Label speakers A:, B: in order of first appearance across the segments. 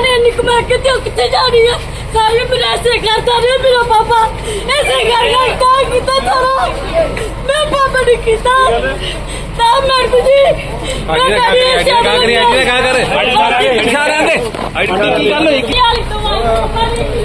A: ਨੇ ਇੰਨੀ ਕਮਾ ਕੇ ਤੇ ਉਹ ਕਿੱਥੇ ਜਾਣੀ ਆ? ਸਾਰੇ ਮੇਰੇ ਐਸੇ ਕਰਦਾ ਰਿਹਾ ਮੇਰਾ ਪਾਪਾ। ਐਸੇ ਕਰ ਕਰ ਤਾਂ ਕੀਤਾ ਸਾਰਾ। ਮੈਂ ਪਾਪਾ ਨੇ ਕੀਤਾ। ਤਾਂ ਮੈਂ ਜੀ
B: ਕਾ ਕਰੀ ਅੱਜ ਦਾ ਕਾ ਕਰੀ ਅੱਜ ਦਾ ਕਾ ਕਰ ਇਸ਼ਾਰਿਆਂ ਦੇ ਕੀ ਗੱਲ ਹੋਈ?
A: ਕੀ ਹਾਲ ਤੁਹਾਡਾ ਪਤਾ ਨਹੀਂ ਕੀ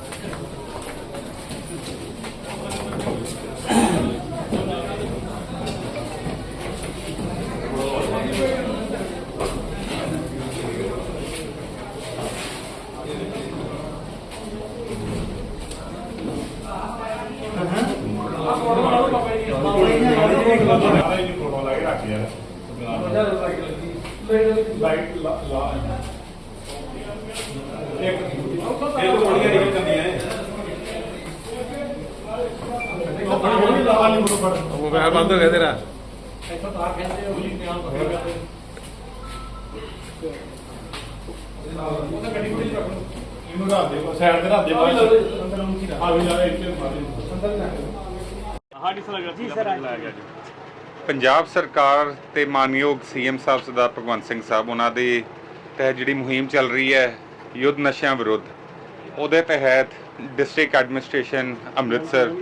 B: ਮੋਬਾਈਲ ਬੰਦ ਹੋ। ਗਿਆ ਤੇਰਾ
C: ਇਹਨੂੰ ਰੱਖ ਦੇ ਸਾਈਡ ਤੇ ਰੱਖ ਦੇ ਬਾਅਦ ਆ ਵੀ ਜਾ ਇੱਥੇ ਸਾਡੀ ਸਲਾਹ ਜੀ ਸਰ ਲਾਇਆ ਗਿਆ ਜੀ
D: ਪੰਜਾਬ ਸਰਕਾਰ ਤੇ ਮਾਨਯੋਗ ਸੀਐਮ ਸਾਹਿਬ ਸਰਦਾਰ ਭਗਵੰਤ ਸਿੰਘ ਸਾਹਿਬ, ਉਹਨਾਂ ਦੇ ਤਹਿਤ ਜਿਹੜੀ ਮੁਹਿੰਮ ਚੱਲ ਰਹੀ ਹੈ, ਯੁੱਧ ਨਸ਼ਿਆਂ ਵਿਰੁੱਧ, ਉਹਦੇ ਤਹਿਤ district administration Amritsar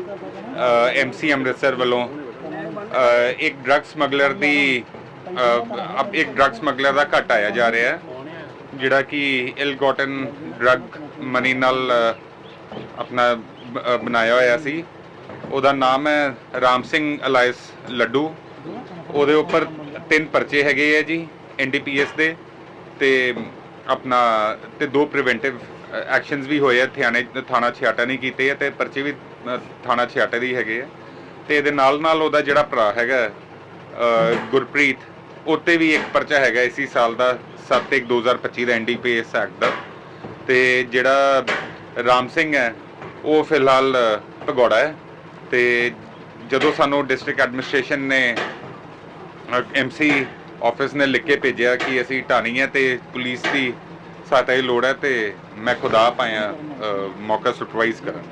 D: MC Amritsar ਵੱਲੋਂ ਇੱਕ ਡਰੱਗ ਸਮਗਲਰ ਦੀ ਅਬ ਇੱਕ ਡਰੱਗ ਸਮਗਲਰ ਦਾ ਘਟ ਆਇਆ ਜਾ ਰਿਹਾ ਹੈ, ਜਿਹੜਾ ਕਿ ਇਲ ਗੋਟਨ ਡਰੱਗ ਮਨੀ ਨਾਲ ਆਪਣਾ ਬਣਾਇਆ ਹੋਇਆ ਸੀ। ਉਹਦਾ ਨਾਮ ਹੈ ਰਾਮ ਸਿੰਘ ਅਲਾਇਸ ਲੱਡੂ। ਉਹਦੇ ਉੱਪਰ ਤਿੰਨ ਪਰਚੇ ਹੈਗੇ ਆ ਜੀ ਐਨਡੀਪੀਐਸ ਦੇ ਤੇ ਆਪਣਾ ਤੇ ਦੋ ਪ੍ਰੀਵੈਂਟਿਵ ਐਕਸ਼ਨਸ ਵੀ ਹੋਏ ਆ ਥਾਣੇ ਥਾਣਾ ਛਿਆਟਾ ਨਹੀਂ ਕੀਤੇ ਆ ਤੇ ਪਰਚੇ ਵੀ ਥਾਣਾ ਛਿਆਟਾ ਦੀ ਹੈਗੇ ਆ। ਤੇ ਇਹਦੇ ਨਾਲ ਨਾਲ ਉਹਦਾ ਜਿਹੜਾ ਭਰਾ ਹੈਗਾ ਅ, ਗੁਰਪ੍ਰੀਤ ਉੱਤੇ ਵੀ ਇੱਕ ਪਰਚਾ ਹੈਗਾ ਇਸੀ ਸਾਲ ਦਾ 7/1/2025 ਦਾ ਐਨਡੀਪੀਐਸ ਐਕਟ ਦਾ। ਤੇ ਜਿਹੜਾ ਰਾਮ ਸਿੰਘ ਹੈ ਉਹ ਫਿਲਹਾਲ ਭਗੌੜਾ ਹੈ ਤੇ ਜਦੋਂ ਸਾਨੂੰ ਡਿਸਟ੍ਰਿਕਟ ਐਡਮਿਨਿਸਟ੍ਰੇਸ਼ਨ ਨੇ ਐਮਸੀ ਆਫਿਸ ਨੇ ਲਿਖ ਕੇ ਭੇਜਿਆ ਕਿ ਅਸੀਂ ਢਾਣੀ ਹੈ ਤੇ ਪੁਲਿਸ ਦੀ ਸਹਾਇਤਾ ਦੀ ਲੋੜ ਹੈ ਤੇ ਮੈਂ ਖੁਦ ਅ, ਮੌਕਾ ਸੁਪਰਵਾਈਜ਼ ਕਰਨ।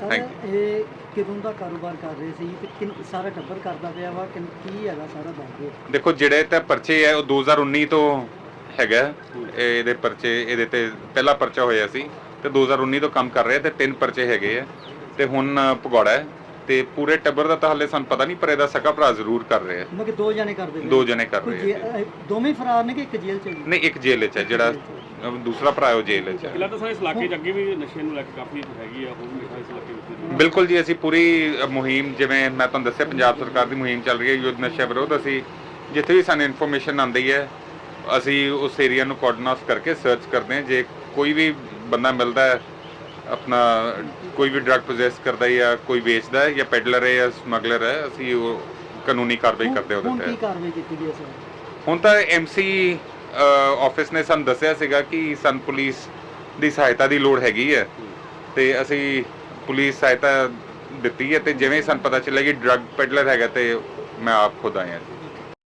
E: ਸਰ
D: Thank
E: ਇਹ ਕਿਦੋਂ ਦਾ ਕਾਰੋਬਾਰ ਕਰ ਰਹੇ ਸੀ ਤੇ ਕਿੰਨ ਸਾਰਾ ਟੱਬਰ ਕਰਦਾ ਪਿਆ ਵਾ? ਕਿੰਨ- ਕੀ ਹੈਗਾ ਸਾਰਾ ਦੱਸ। ਦਿਓ
D: ਦੇਖੋ ਜਿਹੜੇ ਤੇ ਪਰਚੇ ਹੈ ਉਹ 2019 ਤੋਂ ਹੈਗਾ। ਇਹ- ਇਹਦੇ ਪਰਚੇ ਇਹਦੇ ਤੇ ਪਹਿਲਾ ਪਰਚਾ ਹੋਇਆ ਸੀ ਤੇ 2019 ਤੋਂ ਕੰਮ ਕਰ ਰਿਹਾ ਤੇ ਤਿੰਨ ਪਰਚੇ ਹੈਗੇ ਆ। ਤੇ ਹੁਣ ਭਗੌੜਾ ਹੈ। ਤੇ ਪੂਰੇ ਟੱਬਰ ਦਾ ਤਾਂ ਹਾਲੇ ਸਾਨੂੰ ਪਤਾ ਨਹੀਂ ਪਰ ਇਹਦਾ ਸਕਾ ਭਰਾ ਜ਼ਰੂਰ ਕਰ ਰਿਹਾ
E: ਮੈਂ ਕਿ ਦੋ ਜਣੇ ਕਰਦੇ ਪਏ।
D: ਦੋ ਜਣੇ ਕਰ
E: ਕੋਈ
D: ਰਹੇ ਆ
E: ਜੇ- ਅਹ ਦੋਵੇਂ ਫਰਾਰ ਨੇ ਕਿ ਇੱਕ ਜੇਲ੍ਹ ਚ ਹੈ?
D: ਨਹੀਂ ਇੱਕ ਜੇਲ੍ਹ 'ਚ ਹੈ ਜਿਹੜਾ ਅਹ ਦੂਸਰਾ ਭਰਾ ਹੈ ਉਹ ਜੇਲ੍ਹ 'ਚ ਹੈ।
C: ਪਹਿਲਾਂ ਤਾਂ ਸਾਰੇ ਇਸ ਇਲਾਕੇ 'ਚ ਅੱਗੇ ਵੀ ਨਸ਼ੇ ਨੂੰ ਲੈ ਕੇ ਕਾਫੀ ਹੈਗੀ ਆ ਉਹ ਵੀ ਇਸ ਇਲਾਕੇ ਵਿੱਚ
D: ਬਿਲਕੁਲ ਜੀ ਅਸੀਂ ਪੂਰੀ ਅ, ਮੁਹਿੰਮ ਜਿਵੇਂ ਮੈਂ ਤੁਹਾਨੂੰ ਦੱਸਿਆ ਪੰਜਾਬ ਸਰਕਾਰ ਦੀ ਮੁਹਿੰਮ ਚੱਲ ਰਹੀ ਹੈ ਯੁੱਧ ਨਸ਼ਾ ਵਿਰੋਧ। ਅਸੀਂ ਜਿੱਥੇ ਵੀ ਸਾਨੂੰ ਇਨਫੋਰਮੇਸ਼ਨ ਆਉਂਦੀ ਹੈ ਅਸੀਂ ਉਸ ਏਰੀਆ ਨੂੰ ਕੋਆਰਡੀਨੇਟ ਕਰਕੇ ਸਰਚ ਕਰਦੇ ਹਾਂ। ਜੇ ਕੋਈ ਵੀ ਬੰਦਾ ਮਿਲਦਾ ਹੈ ਆਪਣਾ ਕੋਈ ਵੀ ਡਰੱਗ ਪੋਜੈਸ ਕਰਦਾ ਹੈ ਜਾਂ ਕੋਈ ਵੇਚਦਾ ਹੈ ਜਾਂ ਪੈਡਲਰ ਹੈ ਜਾਂ ਸਮਗਲਰ ਹੈ ਅਸੀਂ ਉਹ ਕਾਨੂੰਨੀ ਕਾਰਵਾਈ ਕਰਦੇ ਉਹਦੇ
E: ਕੀ
D: ਤੇ
E: ਕਾਰਵਾਈ ਕੀਤੀ ਗਈ ਹੈ ਸਰ?
D: ਹੁਣ ਤਾਂ ਐਮਸੀ ਆਫਿਸ ਨੇ ਸਾਨੂੰ ਦੱਸਿਆ ਸੀਗਾ ਕਿ ਸਾਨੂੰ ਪੁਲਿਸ ਦੀ ਸਹਾਇਤਾ ਦੀ ਲੋੜ ਹੈਗੀ ਹੈ ਤੇ ਅਸੀਂ ਪੁਲਿਸ ਸਹਾਇਤਾ ਦਿੱਤੀ ਹੈ ਤੇ ਜਿਵੇਂ ਸਾਨੂੰ ਪਤਾ ਚੱਲਿਆ ਕਿ ਡਰੱਗ ਪੈਡਲਰ ਹੈਗਾ ਤੇ ਮੈਂ ਆਪ ਖੁਦ ਆਇਆ ਜੀ।